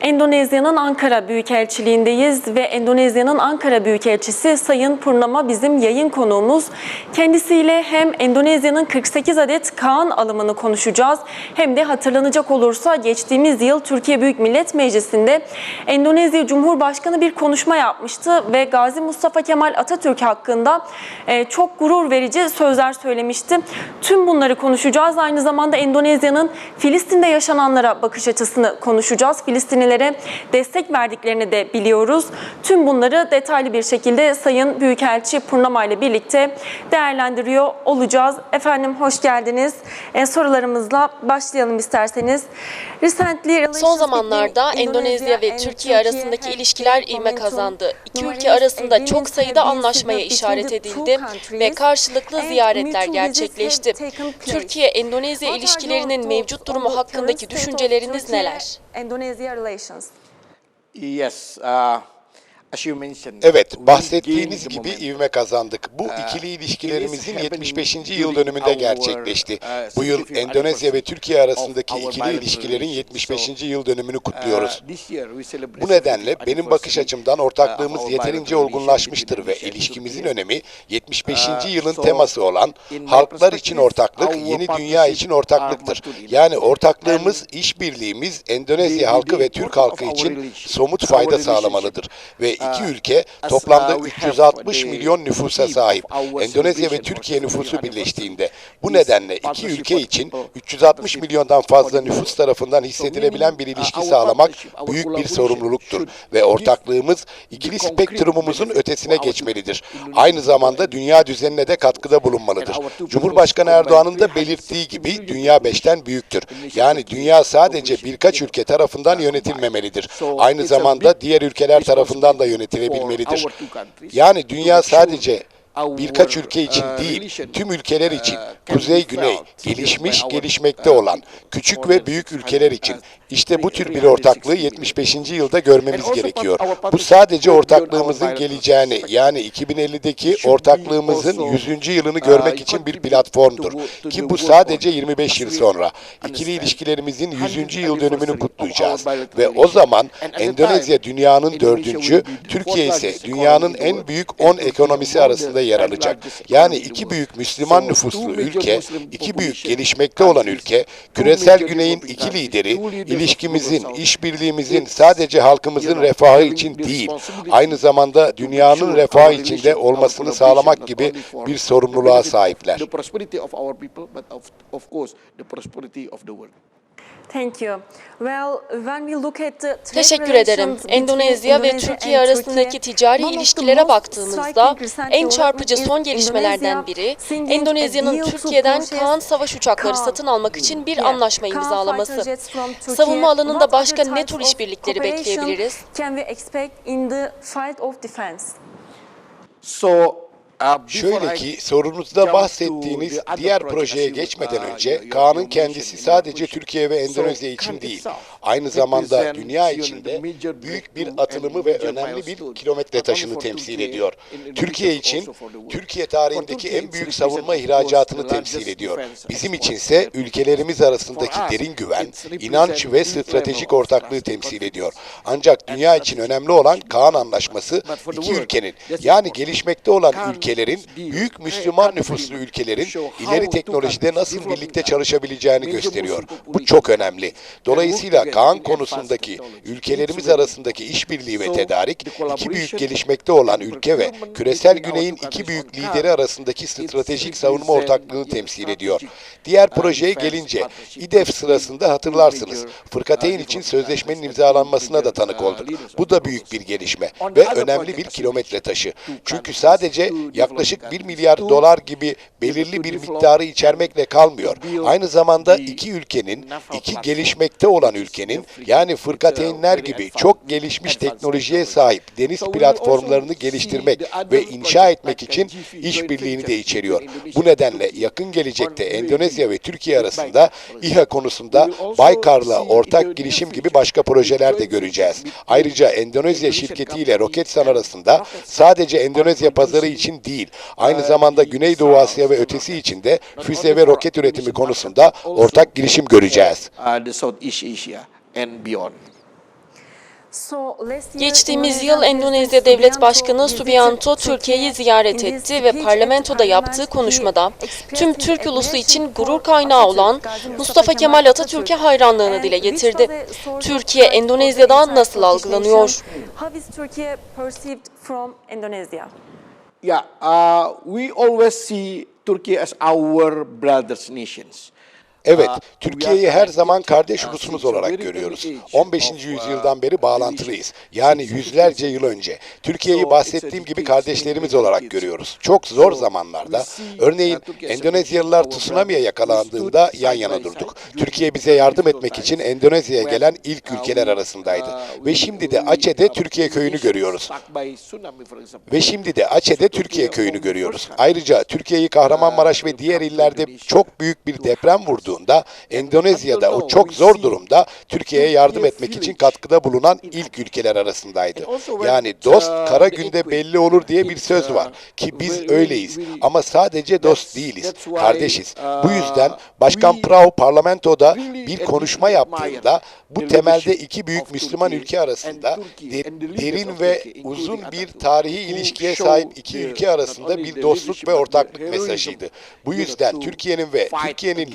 Endonezya'nın Ankara Büyükelçiliğindeyiz ve Endonezya'nın Ankara Büyükelçisi Sayın Purnama bizim yayın konuğumuz. Kendisiyle hem Endonezya'nın 48 adet Kaan alımını konuşacağız hem de hatırlanacak olursa geçtiğimiz yıl Türkiye Büyük Millet Meclisi'nde Endonezya Cumhurbaşkanı bir konuşma yapmıştı ve Gazi Mustafa Kemal Atatürk hakkında e, çok gurur verici sözler söylemişti. Tüm bunları konuşacağız. Aynı zamanda Endonezya'nın Filistin'de yaşananlara bakış açısını konuşacağız. Filistinlilere destek verdiklerini de biliyoruz. Tüm bunları detaylı bir şekilde Sayın Büyükelçi Purnama ile birlikte değerlendiriyor olacağız. Efendim hoş geldiniz. E, sorularımızla başlayalım isterseniz. Recently Son zamanlarda Endonezya ve Türkiye arasındaki ilişkiler ivme kazandı. İki ülke arasında çok sayıda anlaşmaya işaret edildi ve karşılıklı ziyaretler gerçekleşti. Türkiye-Endonezya ilişkilerinin mevcut durumu hakkındaki düşünceleriniz neler? Endonezya relations. Yes, uh, as you mentioned, Evet, bahsettiğiniz gibi ivme kazandık. Bu Uh, ikili ilişkilerimizin is 75. happening yıl dönümünde gerçekleşti. uh, Bu yıl 65th Endonezya ve Türkiye arasındaki ikili ilişkilerin relations. 75. So, yıl dönümünü uh, kutluyoruz. celebrate Bu nedenle 65th benim bakış açımdan uh, ortaklığımız yeterince olgunlaşmıştır ve ilişkimizin önemi 75. Uh, yılın teması olan halklar için ortaklık, yeni dünya için ortaklıktır. Yani ortaklığımız, işbirliğimiz Endonezya halkı ve Türk halkı için somut fayda sağlamalıdır. Ve iki Uh, ülke toplamda uh, we have 360 the milyon nüfusa sahip. Endonezya ve Türkiye nüfusu 70 birleştiğinde bu nedenle iki ülke için people, 360 partnership milyondan fazla nüfus tarafından hissedilebilen bir ilişki uh, sağlamak büyük bir sorumluluktur ve ortaklığımız ikili spektrumumuzun ötesine geçmelidir. Aynı zamanda dünya düzenine de katkıda bulunmalıdır. Cumhurbaşkanı Erdoğan'ın da belirttiği gibi 360 dünya beşten büyüktür. Yani dünya sadece birkaç ülke tarafından yönetilmemelidir. Aynı zamanda diğer ülkeler tarafından da yönetilebilmelidir. Yani dünya sadece birkaç ülke için değil, tüm ülkeler için, kuzey güney, gelişmiş, gelişmekte olan, küçük ve büyük ülkeler için. İşte bu tür bir ortaklığı 75. yılda görmemiz gerekiyor. Bu sadece ortaklığımızın geleceğini, yani 2050'deki ortaklığımızın 100. yılını görmek için bir platformdur. Ki bu sadece 25 yıl sonra. İkili ilişkilerimizin 100. yıl dönümünü kutlayacağız. Ve o zaman Endonezya dünyanın dördüncü, Türkiye ise dünyanın en büyük 10 ekonomisi arasında yer alacak. Yani iki büyük Müslüman nüfuslu ülke, iki büyük gelişmekte olan ülke, küresel güneyin iki lideri, ilişkimizin, işbirliğimizin sadece halkımızın refahı için değil, aynı zamanda dünyanın refahı içinde olmasını sağlamak gibi bir sorumluluğa sahipler. Thank you. Well, when we look at the trade Teşekkür ederim. relations between Endonezya ve Türkiye arasındaki ticari one of the ilişkilere most baktığımızda en çarpıcı development son is gelişmelerden biri Endonezya'nın Türkiye'den Kaan savaş uçakları satın almak için bir anlaşma imzalaması. Savunma alanında başka ne tür of işbirlikleri bekleyebiliriz? Can we expect in the field of defense? So, Şöyle ki sorunuzda bahsettiğiniz diğer projeye geçmeden önce Kaan'ın kendisi sadece Türkiye ve. Endonezya için değil, aynı zamanda dünya içinde büyük bir atılımı ve önemli bir kilometre taşını temsil ediyor. Türkiye için. Türkiye tarihindeki en büyük savunma ihracatını temsil ediyor. Bizim içinse ülkelerimiz arasındaki derin güven, inanç ve stratejik ortaklığı temsil ediyor. Ancak dünya için önemli olan. Kaan Anlaşması iki ülkenin yani gelişmekte olan Kaan ülkelerin büyük Müslüman nüfuslu ülkelerin ileri teknolojide nasıl birlikte çalışabileceğini gösteriyor. Bu çok önemli. Dolayısıyla Kaan konusundaki ülkelerimiz arasındaki işbirliği ve tedarik iki büyük gelişmekte olan ülke ve küresel güneyin iki büyük lideri arasındaki stratejik savunma ortaklığını temsil ediyor. Diğer projeye gelince İDEF sırasında hatırlarsınız. Fırkateyn uh, için sözleşmenin imzalanmasına da tanık uh, olduk. Bu da büyük bir gelişme ve önemli bir kilometre taşı. Çünkü sadece yaklaşık 1 countries, milyar dolar gibi belirli bir miktarı içermekle kalmıyor. Aynı zamanda iki ülkenin, iki gelişmekte olan ülkenin yani fırkateynler gibi çok gelişmiş teknolojiye sahip deniz platformlarını geliştirmek ve inşa etmek için joint işbirliğini de içeriyor. Bu nedenle yakın gelecekte on Endonezya ve Türkiye arasında. İHA konusunda Baykar'la ortak girişim gibi başka projeler de göreceğiz. Ayrıca Endonezya şirketiyle Roketsan arasında sadece Endonezya on pazarı için değil, aynı zamanda Güneydoğu Asya ve ötesi için de füze ve roket üretimi konusunda ortak girişim göreceğiz. Geçtiğimiz yıl Endonezya Devlet Başkanı Subianto Türkiye'yi ziyaret etti ve parlamentoda yaptığı konuşmada tüm Türk ulusu için gurur kaynağı olan Mustafa Kemal Atatürk'e hayranlığını dile getirdi. Türkiye Endonezya'dan nasıl algılanıyor? Yeah, uh, we always see Turkey as our brothers nations. Evet, Türkiye'yi her zaman kardeş since olarak görüyoruz. early age 15. of, uh, yüzyıldan beri bağlantılıyız. Yani yüzlerce yıl önce. Türkiye'yi bahsettiğim gibi kardeşlerimiz olarak görüyoruz. Çok zor zamanlarda, örneğin Endonezyalılar tsunami'ye yakalandığında yan yana durduk. Türkiye bize yardım etmek için. Endonezya'ya gelen ilk ülkeler arasındaydı. Ve şimdi de Aceh'de Türkiye köyünü görüyoruz. Ve şimdi de Aceh'de Türkiye köyünü görüyoruz. Ayrıca Türkiye'yi Kahramanmaraş ve diğer illerde çok büyük bir deprem vurduğunda Endonezya'da o çok zor durumda Türkiye'ye yardım etmek için katkıda bulunan ilk ülkeler arasındaydı. Yani dost kara günde belli olur diye bir söz var ki biz öyleyiz ama sadece dost değiliz, kardeşiz. Bu yüzden Başkan Prao parlamentoda bir konuşma yaptığında bu temelde iki büyük Müslüman ülke arasında de- derin ve uzun bir tarihi ilişkiye sahip iki ülke arasında bir dostluk ve ortaklık mesajıydı. Bu yüzden Türkiye'nin ve Türkiye'nin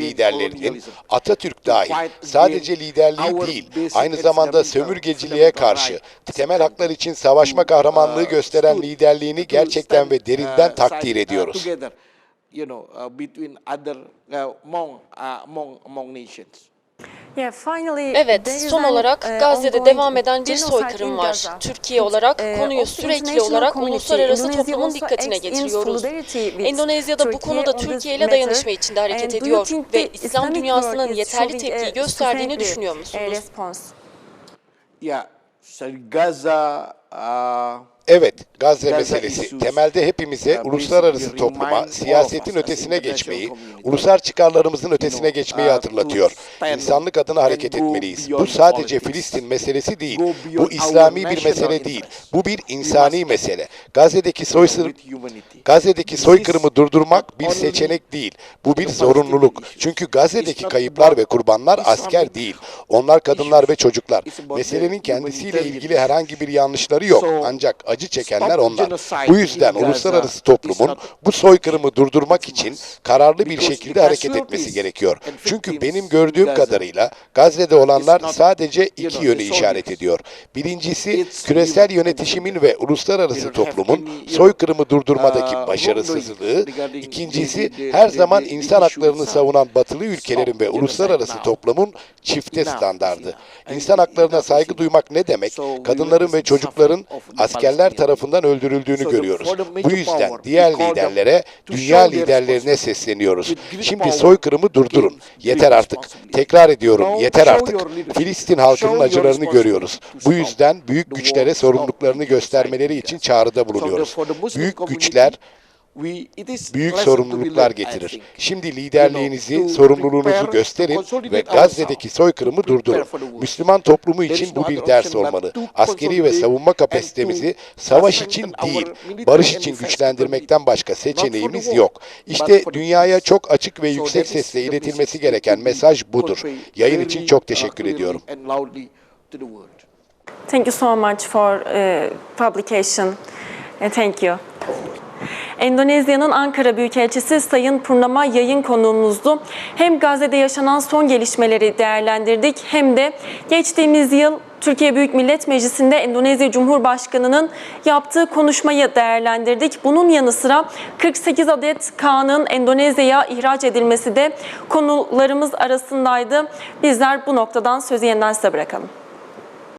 liderlerinin Atatürk dahil sadece liderliği değil, aynı zamanda sömürgeciliğe karşı temel haklar için savaşma kahramanlığı gösteren liderliğini gerçekten ve derinden takdir ediyoruz. Together, you know, uh, between other uh, among uh, among among nations. Yeah, finally, Evet, there is son olarak uh, Gazze'de devam eden bir soykırım var. Türkiye olarak Uh, konuyu sürekli olarak uluslararası toplumun dikkatine getiriyoruz. solidarity with Endonezya da bu konuda Türkiye ile dayanışma içinde hareket ediyor ve İslam dünyasının yeterli tepkiyi a gösterdiğini düşünüyor uh, musunuz? so Gaza. Evet, Gazze meselesi temelde hepimize uluslararası topluma, siyasetin ötesine geçmeyi, ulusal çıkarlarımızın ötesine geçmeyi uh, hatırlatıyor. İnsanlık adına hareket etmeliyiz. Bu sadece. Filistin meselesi değil. Bu İslami bir mesele değil. Bu bir insani mesele. Gazze'deki humanity. Gazze'deki soykırımı durdurmak bir seçenek değil. Bu bir zorunluluk. Çünkü. Gazze'deki kayıplar ve kurbanlar asker değil. Onlar kadınlar ve çocuklar. Meselenin kendisiyle ilgili herhangi bir yanlışları yok. Ancak acı çekenler stop onlar. Bu yüzden uluslararası toplumun bu soykırımı durdurmak için kararlı bir şekilde hareket etmesi gerekiyor. Çünkü benim gördüğüm kadarıyla Gazze'de olanlar sadece iki yönü işaret ediyor. Birincisi küresel yönetişimin ve uluslararası toplumun soykırımı durdurmadaki uh, başarısızlığı, ikincisi her zaman insan haklarını savunan batılı ülkelerin ve uluslararası toplumun çifte standardı. İnsan haklarına saygı duymak ne demek? Kadınların ve çocukların askerler Palestinian tarafından öldürüldüğünü görüyoruz. Bu yüzden diğer liderlere, dünya liderlerine sesleniyoruz. Şimdi soykırımı durdurun. Yeter artık. Tekrar ediyorum. Yeter artık. Filistin halkının acılarını görüyoruz. Bu yüzden büyük güçlere sorumluluklarını göstermeleri in için çağrıda bulunuyoruz. Büyük güçler büyük lesson to be sorumluluklar getirir. Şimdi liderliğinizi, sorumluluğunuzu gösterin ve Gazze'deki soykırımı durdurun. Müslüman toplumu için bu bir ders olmalı. Askeri ve savunma kapasitemizi savaş için değil, barış için güçlendirmekten başka seçeneğimiz yok. İşte dünyaya çok açık ve yüksek sesle iletilmesi gereken mesaj budur. Yayın için çok uh, teşekkür ediyorum. Thank you so much for uh, publication. And thank you. Endonezya'nın Ankara Büyükelçisi Sayın Purnama yayın konuğumuzdu. Hem Gazze'de yaşanan son gelişmeleri değerlendirdik hem de geçtiğimiz yıl Türkiye Büyük Millet Meclisi'nde Endonezya Cumhurbaşkanı'nın yaptığı konuşmayı değerlendirdik. Bunun yanı sıra 48 adet Kaan'ın Endonezya'ya ihraç edilmesi de konularımız arasındaydı. Bizler bu noktadan sözü yeniden size bırakalım.